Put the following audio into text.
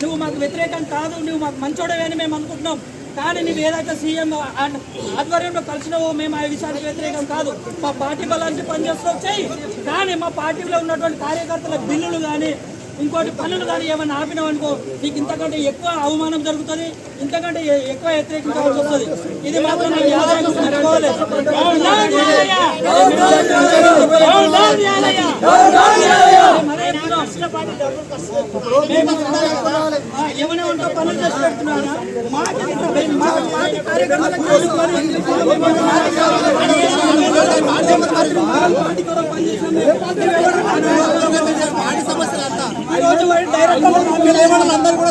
నువ్వు మాకు వ్యతిరేకం కాదు నువ్వు మాకు మంచోడవే అని మేము అనుకుంటున్నాం. కానీ నువ్వు ఏదైతే సీఎం ఆధ్వర్యంలో కలిసినావో మేము ఆ విషయానికి వ్యతిరేకం కాదు. మా పార్టీ బలానికి పనిచేస్తూ చెయ్యి. కానీ మా పార్టీలో ఉన్నటువంటి కార్యకర్తల బిల్లులు కానీ ఇంకోటి పనులు కానీ ఏమైనా ఆపినావు అనుకో నీకు ఇంతకంటే ఎక్కువ అవమానం జరుగుతుంది ఇంతకంటే ఎ- ఎక్కువ వ్యతిరేకించాల్సి వస్తుంది ఇది మాత్రం మేము ఏమైనా ఉంటా పనులు చేసి పెడుతున్నారా? మాకు మేము మా పార్టీ కార్యకర్తలకు పనులు పనులు పార్టీ కొరకు పనిచేసాం మేము. ఈ అందరూ కూడా